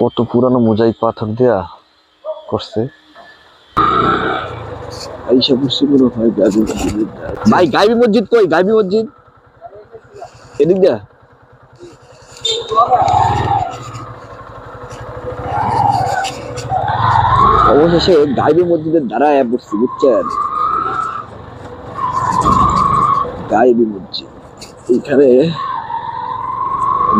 কত পুরানো মোজাইক পাথর দেয়া করছে। এইসব হয় মসজিদের ভাই গাইবি মসজিদ কই? গাইবি মসজিদ? এদিক দিয়া। অবশেষে গাইবি মসজিদের দ্বারায় পড়ছি বুঝছেন? গাইবি মসজিদ। এখানে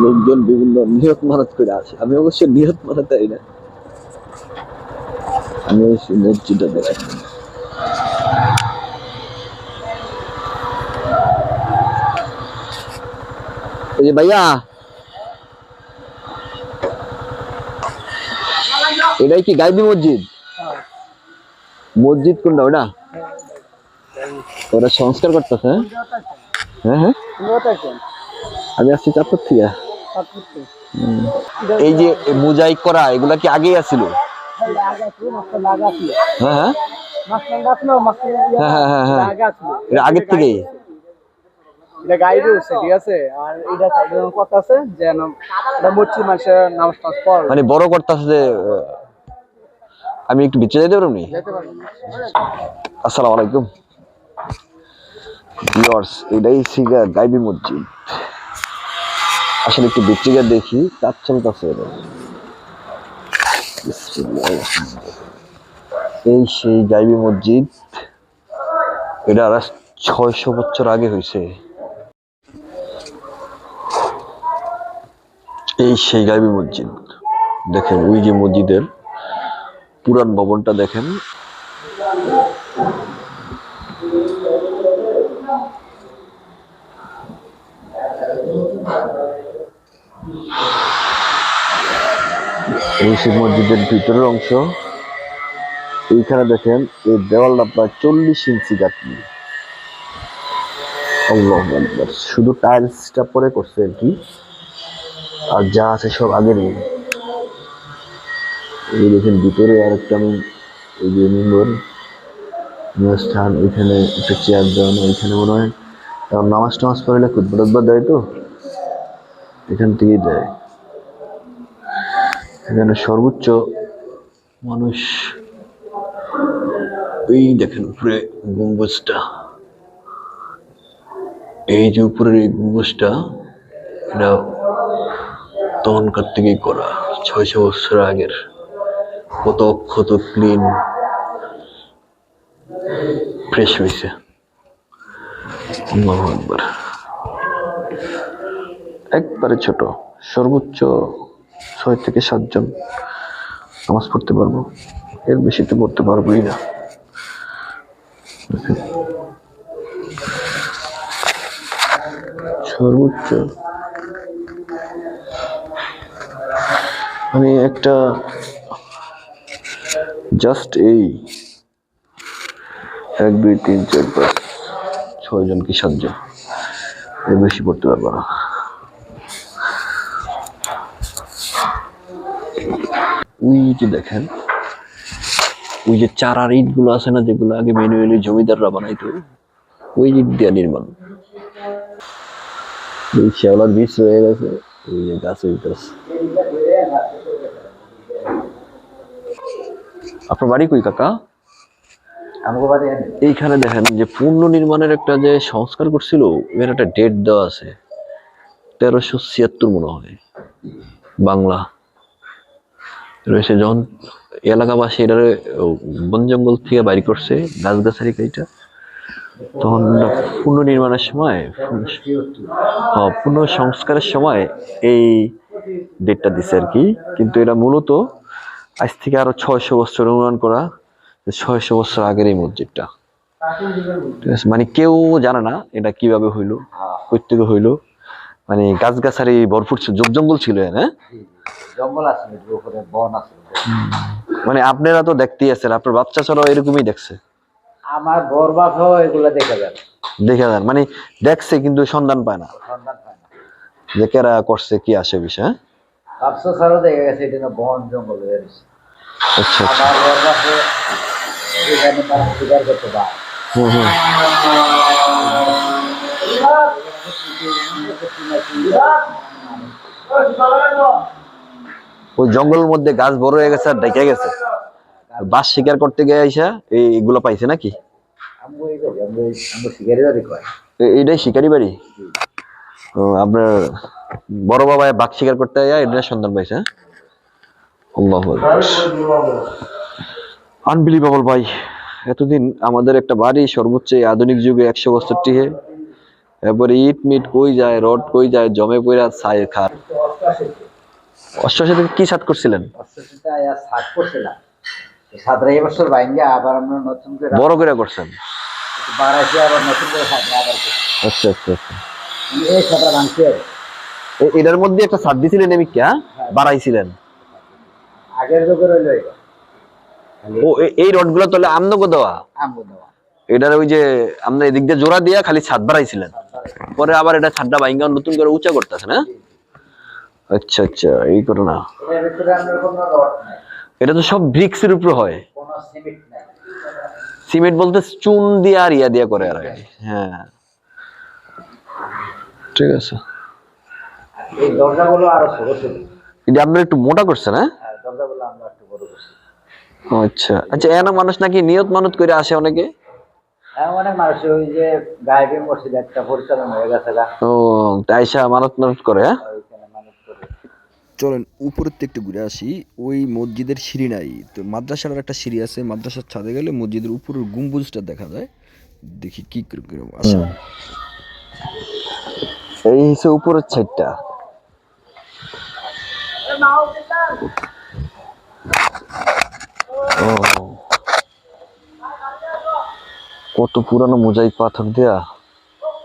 লোকজন বিভিন্ন নিয়ত মানত করে আছে আমি অবশ্য নিয়ত মানত তাই না? আমি দেখে যে ভাইয়া। এটাই কি গাইবি মসজিদ? মসজিদ কোনটা ওটা? ওরা সংস্কার করতেছে হ্যাঁ? হ্যাঁ আমি আসছি চাঁদপুর থেকে। এই যে মোজাইক করা এগুলা কি আগেই আছিল? হ্যাঁ হ্যাঁ। হ্যাঁ, আগের থেকেই? এটা গাইড হচ্ছে ঠিক আছে? আর এটা সাইডে কথা আছে যেন এটা মসজিদ মানুষের নামাজ টামাজ পড়ে। মানে বড় যে আমি একটু বিচ্ছে যেতে পারব নি? আসসালামু আলাইকুম। ভিউয়ার্স এটাই সিগা গাইবি মসজিদ। আসলে একটু বিচ্ছিকা দেখি কাজ চলতেছে। এই সেই গাইবি মসজিদ, এটা আর ছয়শো বছর আগে হয়েছে এই সেই গাইবি মসজিদ, দেখেন ওই যে মসজিদের পুরান ভবনটা দেখেন এই শিব মসজিদের ভিতরের অংশ। এইখানে দেখেন, এই দেওয়ালটা প্রায় চল্লিশ ইঞ্চি গাঁথনি। শুধু টাইলসটা পরে করছে আর কি। আর যা আছে সব আগেরই এই। দেখেন, ভিতরে আর একটা আমি এই যে মেম্বর স্থান, ওইখানে একটা চেয়ার দেওয়ানো, ওইখানে মনে হয়। নামাজ টামাজ পড়লে খুদ্ দেয় তো? এখান থেকেই দেয়। এখানে সর্বোচ্চ মানুষ এই দেখেন উপরে গম্বুজটা। এই যে উপরের এই গম্বুজটা, এটা তখনকার থেকেই করা? ছয়শো বছর আগের কত অক্ষত ক্লিন ফ্রেশ হয়েছে একবারে ছোট, সর্বোচ্চ ছয় থেকে সাতজন নামাজ পড়তে পারব। এর বেশি তো পড়তে পারবোই না। সর্বোচ্চ। মানে একটা জাস্ট এই এক, দুই, তিন, চার, পাঁচ ছয় জন কি সাতজন, এর বেশি পড়তে পারব না। ওই যে দেখেন ওই যে চারার ইটগুলো আছে না যেগুলো আগে ম্যানুয়ালি জমিদাররা বানাইতো ওই ইট দিয়ে নির্মাণ। এই শেওলার বীজ রয়ে গেছে ওই যে গাছ আপনার বাড়ি কই কাকা? এইখানে দেখেন যে পূর্ণ নির্মাণের একটা যে সংস্কার করছিল এর একটা ডেট দেওয়া আছে তেরোশো ছিয়াত্তর মনে হয়। বাংলা। রয়েছে যখন এলাকাবাসী এটারে বন জঙ্গল থেকে বাইর করছে গাছগাছালি কাইটা তখন পুনর্নির্মাণের সময় হ্যাঁ, পূর্ণ সংস্কারের সময় এই ডেটটা দিছে আর কি। কিন্তু এটা মূলত আজ থেকে আরও ছয়শো বছর অনুমান করা ছয়শো বছর আগের এই মসজিদটা। ঠিক আছে? মানে কেউ জানে না এটা কীভাবে হইল প্রত্যেকে হইল। মানে গাছগাছালি ভরপুর জোক জঙ্গল ছিল হ্যাঁ? জঙ্গল আছে বন আছে। মানে আপনারা তো দেখতেই আছেন আপনার বাচ্চা ছাড়াও এরকমই দেখছে? আমার বর বাপ এগুলো দেখা যান দেখে যান মানে দেখছে কিন্তু সন্ধান পায় না। সন্ধান পায় না। যে কেরা করছে কি আসে বিষয় হ্যাঁ? আফসোস আরও দেখা গেছে এটা বন জঙ্গল হয়ে গেছে আচ্ছা আচ্ছা। আমার বর বাপ এখানে তারা স্বীকার করতে পারে। হুম হুম। ওই জঙ্গলের মধ্যে গাছ বড় হয়ে গেছে আর ডেকে গেছে। বাস শিকার করতে গিয়ে আইসা এই এগুলো পাইছে নাকি? এটাই শিকারি বাড়ি? আপনার বড় বাবা বাঘ শিকার করতে যায় এটা সন্ধান পাইছে হ্যাঁ? আনবিলিভেবল ভাই, এতদিন আমাদের একটা বাড়ি সর্বোচ্চ আধুনিক যুগে একশো বছর টিহে এরপরে ইট মিট কই যায় রড কই যায় জমে পইরা ছাই খার অষ্টআশি কি সাত করছিলেন? সাত করছিলাম। সাতরা এবছর বাইঙ্গা আবার আমরা নতুন করে বড় করে করছেন? বাড়াইছি আবার নতুন করে সাতরা আবার আচ্ছা আচ্ছা আচ্ছা। এই সাতরা ভাঙছি এটার মধ্যে একটা সাত দিছিলেন আমি কে বাড়াইছিলেন। আগের যুগে রইল ও এই রডগুলো তাহলে আমনগো দেওয়া? এটার ওই যে আমরা এদিক দিয়ে জোড়া দিয়া খালি ছাদ বাড়াইছিলেন। পরে আবার এটা ছাদটা ভাঙ্গা নতুন করে উঁচা করতেছে না? আচ্ছা আচ্ছা এই করে না। এটা তো সব ব্রিক্সের উপর হয়। সিমেন্ট বলতে চুন দিয়ে আর ইয়া দিয়া করে আর কি। হ্যাঁ। ঠিক আছে। এটা আপনারা একটু মোটা করছেন হ্যাঁ আর দরজাগুলো আমরা একটু বড় করছি। আচ্ছা আচ্ছা এনা মানুষ নাকি নিয়ত মানত করে আসে অনেকে? অনেক মানুষ ওই যে গায়েবী মসজিদ একটা পরিচালনা হয়ে গেছে ও তাইসা মানত মানত করে হ্যাঁ? ওইখানে চলেন উপরের থেকে একটু ঘুরে আসি। ওই মসজিদের সিঁড়ি নাই। তো মাদ্রাসার একটা সিঁড়ি আছে। মাদ্রাসার ছাদে গেলে মসজিদের উপরের গম্বুজটা দেখা যায়। দেখি কি করে করে আসে এই হচ্ছে উপরের সাইডটা ও। কত পুরানো মোজাইক পাথর দেয়া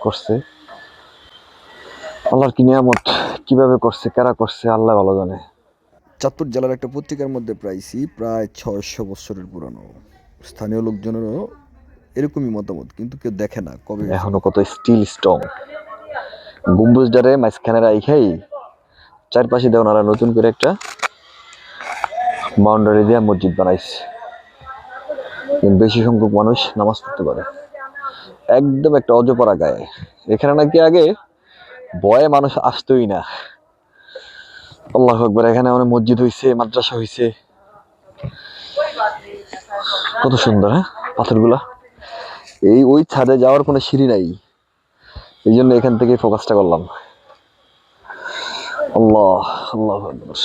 করছে। আল্লাহর কি নিয়ামত কীভাবে করছে কারা করছে আল্লাহ ভালো জানে। চাঁদপুর জেলার একটা পত্রিকার মধ্যে প্রাইসি প্রায় ছয়শো বছরের পুরানো। স্থানীয় লোকজনেরও এরকমই মতামত কিন্তু কেউ দেখে না কবে এখনও কত স্টিল স্ট্রং গম্বুজটারে মাঝখানে রাইখাই চারপাশে দেওয়া ওনারা নতুন করে একটা বাউন্ডারি দিয়ে মসজিদ বানাইছে। বেশি সংখ্যক মানুষ নামাজ পড়তে পারে। একদম একটা অজপাড়া গায়ে। এখানে নাকি আগে ভয়ে মানুষ আসতোই না। আল্লাহ একবার এখানে অনেক মসজিদ হইছে, মাদ্রাসা হইছে। কত সুন্দর হ্যাঁ? পাথরগুলা। এই ওই ছাদে যাওয়ার কোনো সিঁড়ি নাই। এই জন্য এখান থেকে ফোকাসটা করলাম। আল্লাহ আল্লাহ আকবার।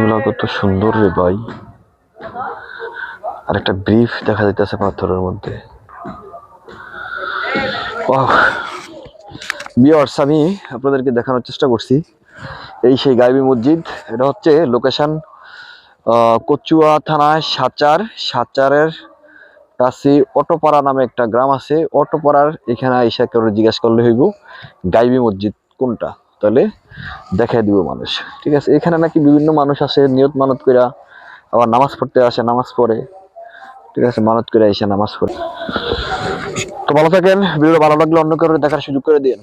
পাথরগুলো কত সুন্দর রে ভাই। আর একটা ব্রিফ দেখা যাইতেছে পাথরের মধ্যে। বিয়ার্স আমি আপনাদেরকে দেখানোর চেষ্টা করছি। এই সেই গাইবি মসজিদ, এটা হচ্ছে লোকেশন কচুয়া থানায় সাচার। সাচারের কাছে অটোপাড়া নামে একটা গ্রাম আছে। অটোপাড়ার এখানে আইসা কেউ জিজ্ঞেস করলে হইব, গাইবি মসজিদ কোনটা? তাহলে দেখাই দিব মানুষ। ঠিক আছে? এখানে নাকি বিভিন্ন মানুষ আসে, নিয়ত মানত কইরা আবার নামাজ পড়তে আসে, নামাজ পড়ে। ঠিক আছে? মানত করে এসে নামাজ পড়ে। তো ভালো থাকেন ভিডিও ভালো লাগলে অন্য কারও দেখার সুযোগ করে দিন।